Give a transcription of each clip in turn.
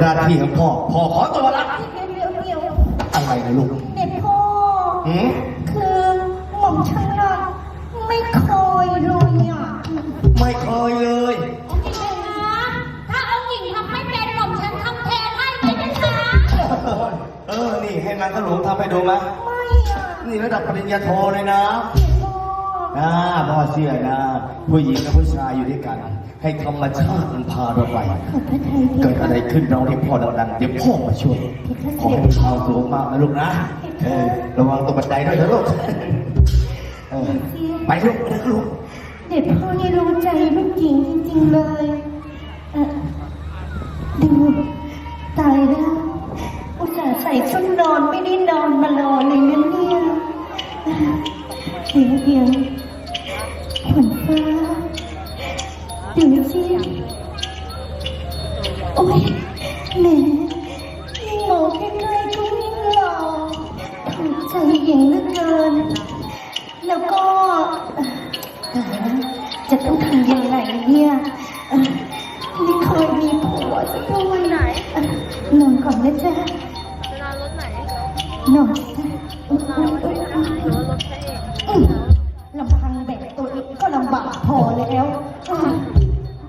หน้าที่ของพ่อ พ่อขอตัวละเดี๋ยวเดี๋ยวเดี๋ยวอะไรนะลูกเด็กพ่อ หืมคือหม่อมฉันน่ะไม่เคยเลยอะไม่เคยเลย องค์หญิงคะถ้าองค์หญิงทำไม่เป็นหม่อมฉันทำแทนให้ไหมนะคะเออ นี่ให้มันก็หลวงทำให้ดูไหมไม่อะนี่ระดับปริญญาโทเลยนะเด็กพ่อ นะพ่อเชื่อนะ ผู้หญิงกับผู้ชายอยู่ด้วยกัน ให้ธรรมชาติมันพาเราไป เกิดอะไรขึ้นน้องที่พ่อดังเดี๋ยวพ่อมาช่วย ขอให้พาสูงมากนะลูกนะเออระวังตกบันไดด้วยนะลูกเออไปลูกลูกเด็กพ่อนี่รู้ใจลูกหญิงจริง ๆ เลยเออดูตายแล้วอุตส่าห์ใส่ชุดนอนไม่ได้นอนมารอเลยนะเนี่ยเดียเดี๋ยว มีผัวสักด้วยไหนนอนก่อนนะจ๊ะจะนอนรถไหนนอนจ้ะอุ๊ยอุ๊ยอุ๊ยอุ๊ยหรือว่ารถแค่เองอืมลำพังแบกตัวเองก็ลำบากพอแล้ว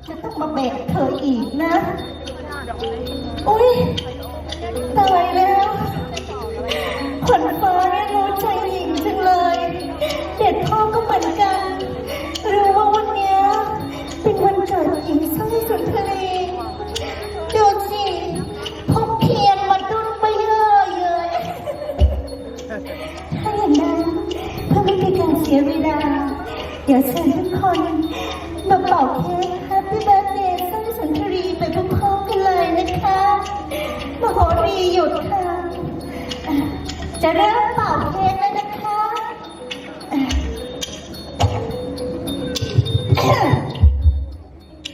จะต้องมาแบกเธออีกนะ อุ้ยตายแล้ว ดี๋ยวเชิญทุกคนมาเป่าเค้ก Happy Birthday สร้อยสุนทรีไปพร้อมๆกันเลยนะคะมโหรีหยุดค่ะ จะเริ่มเป่าเค้กแล้วนะคะ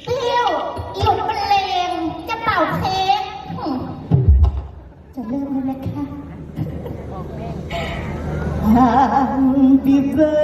เปรี้ยวหยุดบรรเลงจะเป่าเค้กจะเริ่มแล้วนะคะ Happy birthday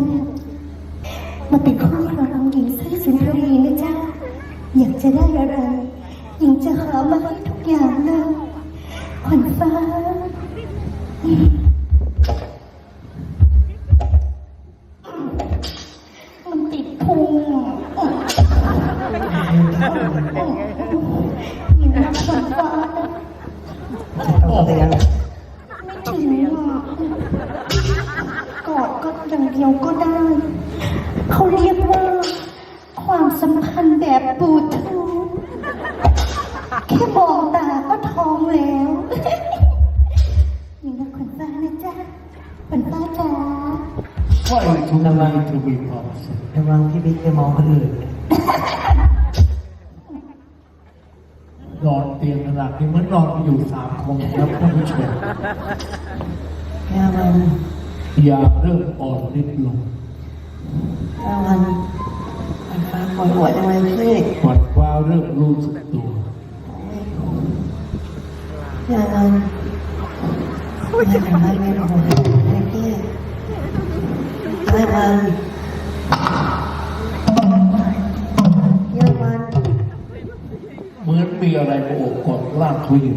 น มาเป็นคู่ครองหญิงสร้อยสุนทรีนะจ๊ะอยากจะได้อะไร หญิงจะหามาให้ทุกอย่างเลยขวัญฟ้า เดียวก็ได้ เขาเรียกว่า ความสัมพันธ์แบบบลูทูธแค่มองตาก็ท้องแล้ว นี่นะขวัญฟ้านะจ๊ะขวัญฟ้าจ๋าพ่อเองทุกวันทุกวีความสุขระวังพี่บิ๊กไปมองคนอื่นนะนอนเตียงหลักนี่เหมือนนอนอยู่สามคนครับท่านผู้ชม แค่วันอ ย่าเริ่มอ่อนนิดลงแค่วันมันฟ้าปวดหัวจังเลยพี่หวัดว่าเริ่มรู้สึกตัวแค่วันแค่วันไม่รู้เลยพี่แค่วันแค่วันเหมือนมีอะไรมาโอบกอดร่างเขาอยู่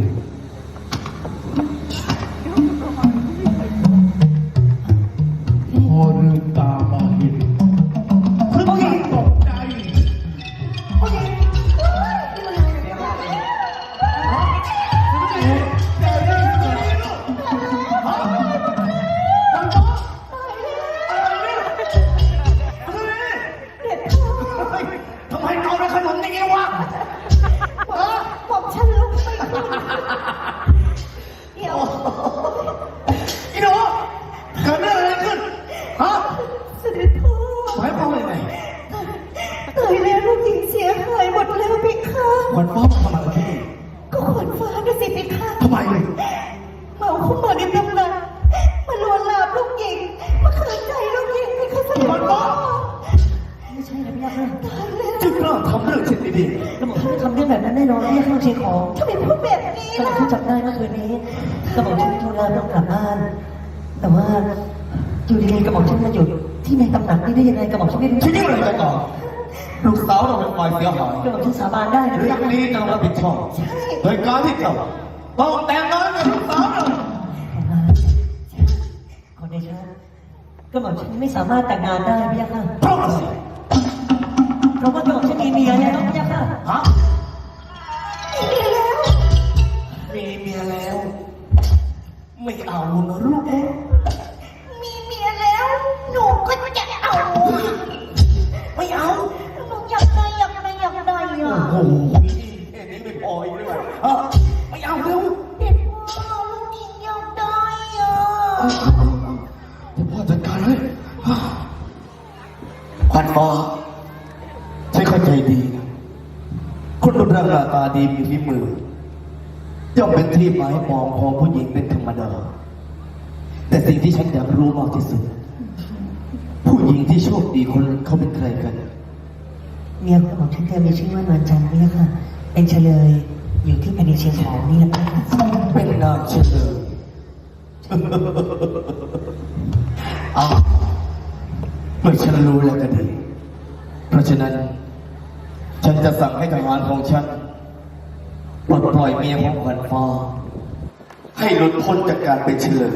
ยแล้วลูกหญิงเสียหายหมดแล้วพี่คะขวัญฟ้ามาทำอะไรที่นี่ก็ขนฟ้านะสิพี่คะทำไมเลยเมาเข้ามาในตำนานมาลวนลามลูกหญิง มาขืนใจลูกหญิงพี่คะสมบัติไม่ใช่นะพี่ยักษ์ค่ะตายแล้วจึงกล้าทำเรื่องเช่นนี้ดีกระหม่อมฉันไม่ทำเรื่องแบบนั้นแน่นอนพี่ยักษ์ต้องเชียร์ของทำไมพูดแบบนี้กระหม่อล่ะมฉันจับได้เมื่อคืนนี้กระหม่อมฉันทุลาต้องกลับบ้าน แต่ว่าอยู่ดีๆกระหม่อมฉันมาหยุดที่ในตำหนักนี่ได้ยังไงกระหม่อมฉันไม่รู้ ที่นี่เลยต่อ ลูกสาวเราเป็นฝ่ายเสียหายกระหม่อมฉันสาบานได้นะเรื่องนี้ต้องรับผิดชอบโดยการที่เจ้าต้องแต่งงานกับลูกสาวเราขอเดชะกระหม่อมฉันไม่สามารถแต่งงานได้พี่ยักษ์ค่ะเพราะอะไรเพราะว่ากระหม่อมฉันมีเมียแล้วพี่ยักษ์ค่ะ ดี๋ยวพ่อจัดการให้ขวัญฟ้าใช้เข้าใจดีนะคนรูปร่างหน้าตาดีมีฝีมือย่อมเป็นที่หมายมองของผู้หญิงเป็นธรรมดา แต่สิ่งที่ฉันอยากรู้มากที่สุด ผู้หญิงที่โชคดีคนนั้นเขาเป็นใครกัน เมียของกระหม่อมฉันเธอมีชื่อว่านวลจันทร์พี่ยักษ์ค่ะ เป็นเฉลยอยู่ที่แผ่นดินเชียงของนี่แหละพี่ยักษ์ค่ะเป็นนางเชนเลยอ้าวเมื่อ ฉันรู้แล้วก็ดี เพราะฉะนั้น ฉันจะสั่งให้ทหารของฉันปลดปล่อยเมียของขวัญฟ้าให้หลุดพ้นจากการเป็นเชลย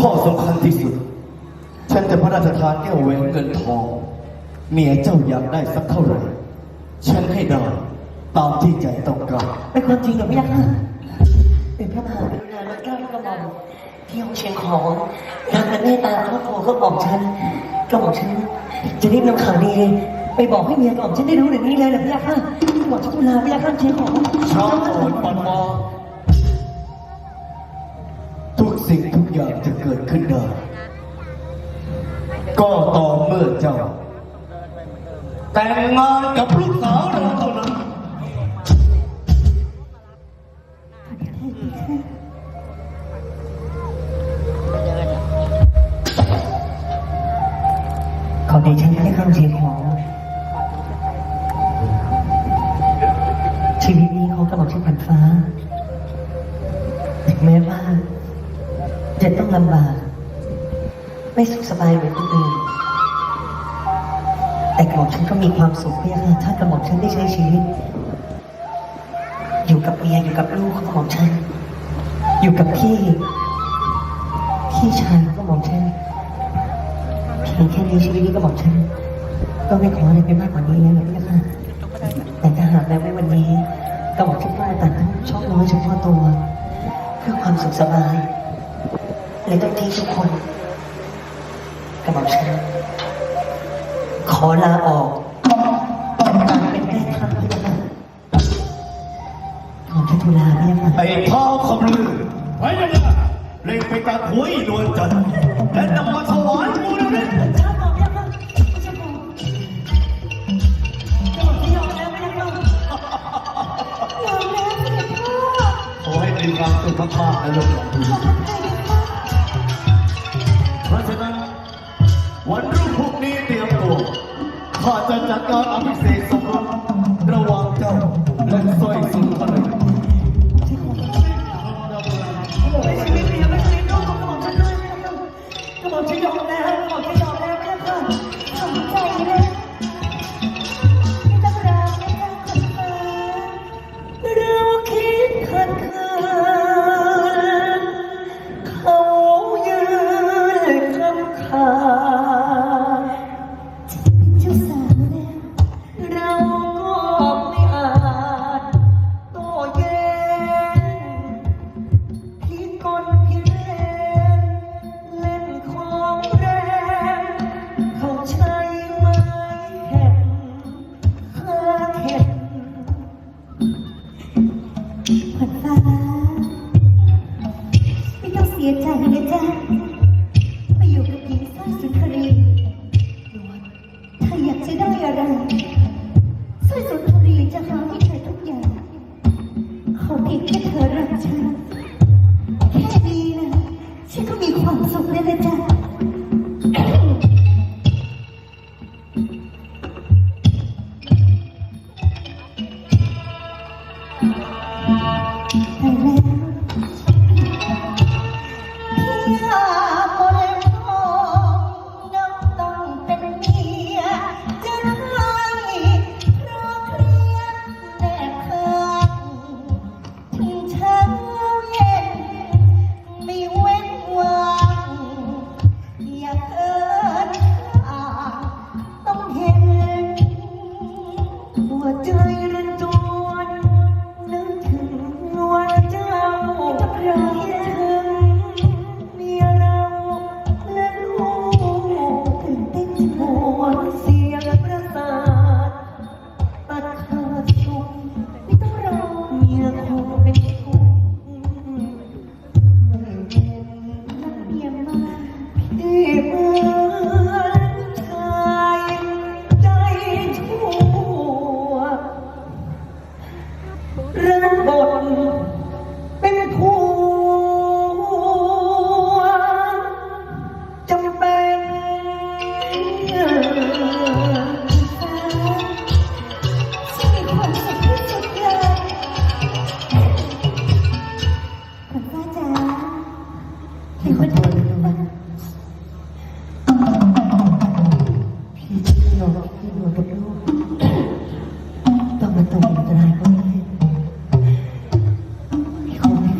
ข้อสำคัญที่สุด ฉันจะพระราชทานแก้วแหวนเงินทอง เมียเจ้าอยากได้สักเท่าไหร่ ฉันให้ได้ตามที่ใจต้องการ เป็นความจริงหรอพี่ยักษ์เป็นพระมหากรุณาธิเกล้ากระหม่อมที่องเชียงของรักและเมตตาครอบครัวก็บอกฉัน ก็บอกฉันจะรีบนำข่าวดีไปบอกให้เมียกระหม่อมฉันได้รู้เดี๋ยวนี้เลยนะพี่ยักษ์ค่ะบอกฉันเวลาพี่ยักษ์ค่ะเชียงของช้าโอนปอนมอทุกสิ่งทุกอย่างจะเกิดขึ้นได้ ก็ต่อเมื่อเจ้า แต่งงานกับลูกสาว ขอเดชะไม่ได้เข้าเชียงของ ชีวิตนี้เของกระหม่อมฉันผันฟ้า ถึงแม้ว่า จะต้องลำบาก ไม่สุขสบายเหมือนคนอื่นแต่กระหม่อมฉันก็มีความสุขเพียงถ้ากระหม่อมฉันได้ใช้ชีวิต อยู่กับเมียอยู่กับลูกของกระหม่อมฉัน อยู่กับพี่ พี่ชายของกระหม่อมฉัน พียงแค่นี้ชีวิตนี้ก็บอกฉัน ก็ไม่ขออะไรไปมากกว่านี้แล้วนะพี่ค่ะแต่ถ้าหากแล้วในวันนี้ก็บอกฉันว่าตัดทุกช่องน้อยเฉพาะตัว เพื่อความสุขสบายเลยต้องทิ้งทุกคนก็บอกฉันขอลาออกจากการเป็นแม่ทัพพี่ค่ะขอแค่ทุลาพี่ค่ะไอ้ท้าวคำลือไว้ยังไงเล่งไปตัดหัวอีนวลจันทร์และนำมาถวายกูเดี๋ยวนี้ ความสุขมากๆนะลูก คำขาดเป็นเจ้าสาวแล้ว เราก็ไม่อาจโต้แย้งพี่กลพี่แรงเล่นของแรงเขาใช้ไม้แข็งฆ่าเข็นขวัญฟ้าไม่ต้องเสียใจนะจ๊ะ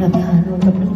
Enggak.